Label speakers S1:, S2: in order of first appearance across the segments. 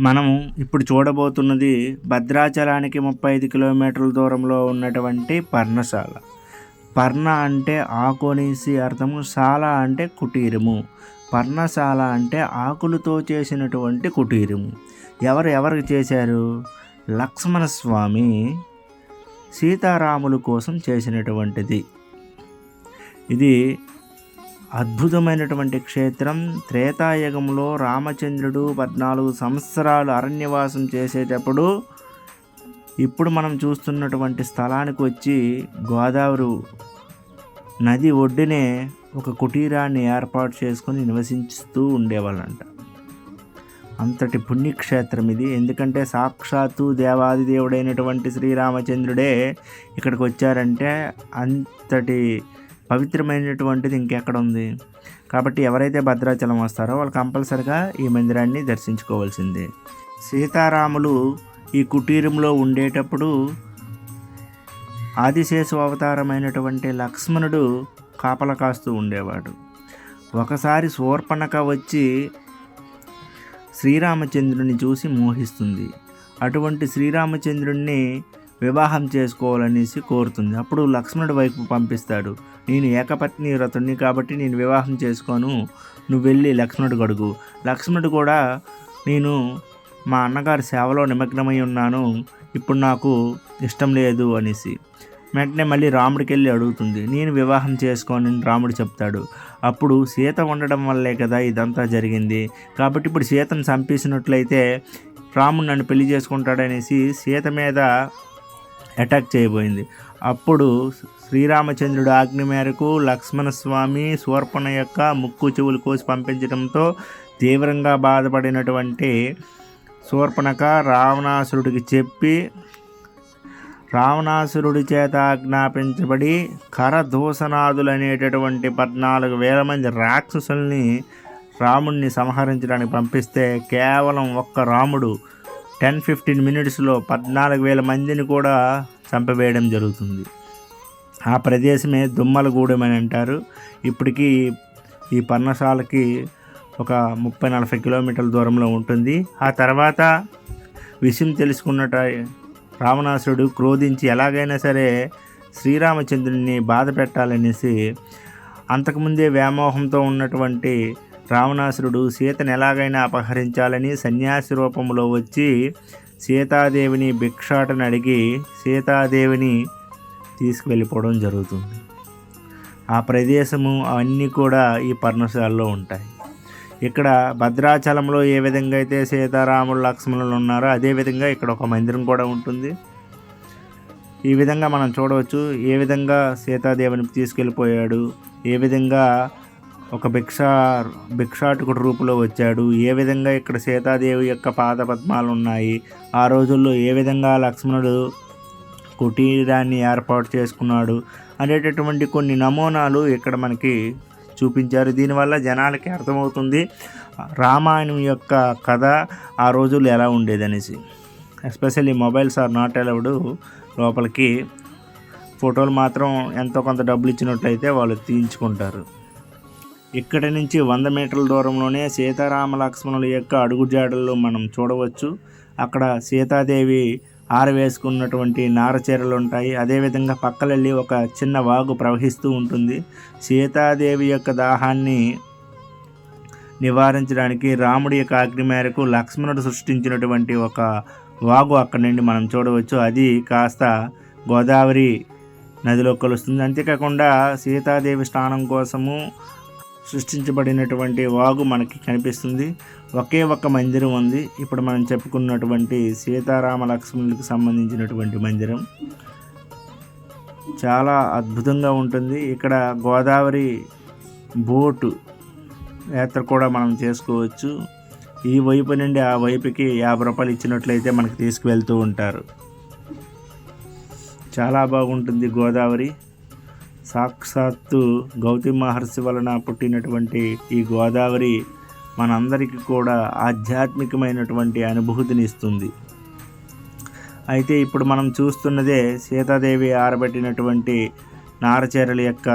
S1: మనము ఇప్పుడు చూడబోతున్నది భద్రాచలానికి ముప్పై ఐదు కిలోమీటర్ల దూరంలో ఉన్నటువంటి పర్ణశాల. పర్ణ అంటే ఆకు అర్థము శాల అంటే కుటీరము. పర్ణశాల అంటే ఆకులతో చేసినటువంటి కుటీరము. ఎవరు ఎవరికి చేశారు? లక్ష్మణస్వామి సీతారాముల కోసం చేసినటువంటిది. ఇది అద్భుతమైనటువంటి క్షేత్రం. త్రేతాయుగంలో రామచంద్రుడు పద్నాలుగు సంవత్సరాలు అరణ్యవాసం చేసేటప్పుడు ఇప్పుడు మనం చూస్తున్నటువంటి స్థలానికి వచ్చి గోదావరి నది ఒడ్డునే ఒక కుటీరాన్ని ఏర్పాటు చేసుకొని నివసిస్తూ ఉండేవాళ్ళంట. అంతటి పుణ్యక్షేత్రం ఇది. ఎందుకంటే సాక్షాత్తు దేవాది దేవుడైనటువంటి శ్రీరామచంద్రుడే ఇక్కడికి వచ్చారంటే అంతటి పవిత్రమైనటువంటిది ఇంకెక్కడ ఉంది కాబట్టి ఎవరైతే భద్రాచలం వస్తారో వాళ్ళు కంపల్సరిగా ఈ మందిరాన్ని దర్శించుకోవాల్సిందే. సీతారాములు ఈ కుటీరంలో ఉండేటప్పుడు ఆదిశేషు అవతారమైనటువంటి లక్ష్మణుడు కాపల కాస్తూ ఉండేవాడు. ఒకసారి శూర్పణక వచ్చి శ్రీరామచంద్రుని చూసి మోహిస్తుంది. అటువంటి శ్రీరామచంద్రుణ్ణి వివాహం చేసుకోవాలనేసి కోరుతుంది. అప్పుడు లక్ష్మణుడి వైపు పంపిస్తాడు. నేను ఏకపత్ని వ్రతుడిని కాబట్టి నేను వివాహం చేసుకోను. నువ్వు వెళ్ళి లక్ష్మణుడు అడుగు లక్ష్మణుడు కూడా నేను మా అన్నగారి సేవలో నిమగ్నమై ఉన్నాను. ఇప్పుడు నాకు ఇష్టం లేదు అనేసి. వెంటనే మళ్ళీ రాముడికి వెళ్ళి అడుగుతుంది. నేను వివాహం చేసుకోని రాముడు చెప్తాడు. అప్పుడు సీత ఉండడం వల్లే కదా ఇదంతా జరిగింది. కాబట్టి ఇప్పుడు సీతను చంపేసినట్లయితే రాముడు నన్ను పెళ్ళి చేసుకుంటాడనేసి సీత మీద అటాక్ చేయబోయింది. అప్పుడు శ్రీరామచంద్రుడు ఆజ్ఞ మేరకు లక్ష్మణస్వామి శూర్పణ యొక్క ముక్కు చెవులు కోసి పంపించడంతో తీవ్రంగా బాధపడినటువంటి శూర్పణక రావణాసురుడికి చెప్పి రావణాసురుడి చేత ఆజ్ఞాపించబడి కరదూషణాదులు అనేటటువంటి పద్నాలుగు వేల మంది రాక్షసుల్ని రాముణ్ణి సంహరించడానికి పంపిస్తే కేవలం ఒక్క రాముడు టెన్ ఫిఫ్టీన్ మినిట్స్లో పద్నాలుగు వేల మందిని కూడా చంపవేయడం జరుగుతుంది. ఆ ప్రదేశమే దుమ్మలగూడెం అని అంటారు. ఇప్పటికీ ఈ పర్ణశాలకి ఒక ముప్పై నలభై కిలోమీటర్ల దూరంలో ఉంటుంది. ఆ తర్వాత విషయం తెలుసుకున్నట రావణాసురుడు క్రోధించి ఎలాగైనా సరే శ్రీరామచంద్రుని బాధ పెట్టాలనేసి అంతకుముందే వ్యామోహంతో ఉన్నటువంటి రావణాసురుడు సీతను ఎలాగైనా అపహరించాలని సన్యాసి రూపంలో వచ్చి సీతాదేవిని భిక్షాటను అడిగి సీతాదేవిని తీసుకువెళ్ళిపోవడం జరుగుతుంది. ఆ ప్రదేశము అవన్నీ కూడా ఈ పర్ణశాలలో ఉంటాయి. ఇక్కడ భద్రాచలంలో ఏ విధంగా అయితే సీతారాములు లక్ష్మణులు ఉన్నారో అదేవిధంగా ఇక్కడ ఒక మందిరం కూడా ఉంటుంది. ఈ విధంగా మనం చూడవచ్చు ఏ విధంగా సీతాదేవిని తీసుకెళ్ళిపోయాడు ఏ విధంగా ఒక భిక్షా భిక్షాటకుడు రూపులో వచ్చాడు. ఏ విధంగా ఇక్కడ సీతాదేవి యొక్క పాద పద్మాలు ఉన్నాయి ఆ రోజుల్లో ఏ విధంగా లక్ష్మణుడు కుటీరాన్ని ఏర్పాటు చేసుకున్నాడు అనేటటువంటి కొన్ని నమూనాలు ఇక్కడ మనకి చూపించారు. దీనివల్ల జనాలకి అర్థమవుతుంది రామాయణం యొక్క కథ ఆ రోజుల్లో ఎలా ఉండేదనేసి. Especially mobiles are not allowed లోపలికి ఫోటోలు మాత్రం ఎంతో కొంత డబ్బులు ఇచ్చినట్లయితే వాళ్ళు తీయించుకుంటారు. ఇక్కడి నుంచి వంద మీటర్ల దూరంలోనే సీతారామ లక్ష్మణుల యొక్క అడుగుజాడలు మనం చూడవచ్చు. అక్కడ సీతాదేవి ఆరవేసుకున్నటువంటి నారచీరలు ఉంటాయి. అదేవిధంగా పక్కలెళ్ళి ఒక చిన్న వాగు ప్రవహిస్తూ ఉంటుంది. సీతాదేవి యొక్క దాహాన్ని నివారించడానికి రాముడి యొక్క ఆజ్ఞ మేరకు లక్ష్మణుడు సృష్టించినటువంటి ఒక వాగు అక్కడి నుండి మనం చూడవచ్చు. అది కాస్త గోదావరి నదిలో కలుస్తుంది. అంతేకాకుండా సీతాదేవి స్నానం కోసము సృష్టించబడినటువంటి వాగు మనకి కనిపిస్తుంది. ఒకే ఒక్క మందిరం ఉంది. ఇప్పుడు మనం చెప్పుకున్నటువంటి సీతారామ లక్ష్మణులకు సంబంధించినటువంటి మందిరం. చాలా అద్భుతంగా ఉంటుంది. ఇక్కడ గోదావరి బోటు యాత్ర కూడా మనం చేసుకోవచ్చు. ఈ వైపు నుండి ఆ వైపుకి యాభై రూపాయలు ఇచ్చినట్లయితే మనకు తీసుకువెళ్తూ ఉంటారు. చాలా బాగుంటుంది గోదావరి. సాక్షాత్తు గౌతమ మహర్షి వలన పుట్టినటువంటి ఈ గోదావరి మనందరికీ కూడా ఆధ్యాత్మికమైనటువంటి అనుభూతిని ఇస్తుంది. అయితే ఇప్పుడు మనం చూస్తున్నదే సీతాదేవి ఆరబెట్టినటువంటి నారచీరల యొక్క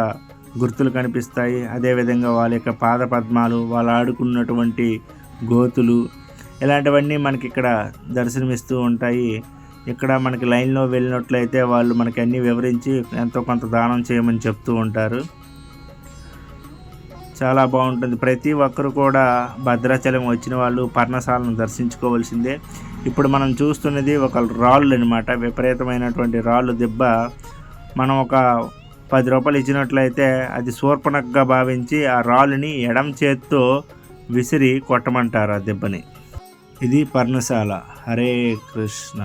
S1: గుర్తులు కనిపిస్తాయి. అదేవిధంగా వాళ్ళ యొక్క పాద పద్మాలు వాళ్ళు ఆడుకున్నటువంటి గోతులు ఇలాంటివన్నీ మనకి ఇక్కడ దర్శనమిస్తూ ఉంటాయి. ఇక్కడ మనకి లైన్లో వెళ్ళినట్లయితే వాళ్ళు మనకి అన్నీ వివరించి ఎంతో కొంత దానం చేయమని చెప్తూ ఉంటారు. చాలా బాగుంటుంది. ప్రతి ఒక్కరు కూడా భద్రాచలం వచ్చిన వాళ్ళు పర్ణశాలను దర్శించుకోవాల్సిందే. ఇప్పుడు మనం చూస్తున్నది ఒక రాళ్ళు అనమాట విపరీతమైనటువంటి రాళ్ళు దెబ్బ. మనం ఒక పది రూపాయలు ఇచ్చినట్లయితే అది శూర్పణగ్గా భావించి ఆ రాళ్ళని ఎడం చేత్తో విసిరి కొట్టమంటారు ఆ దెబ్బని. ఇది పర్ణశాల. హరే కృష్ణ.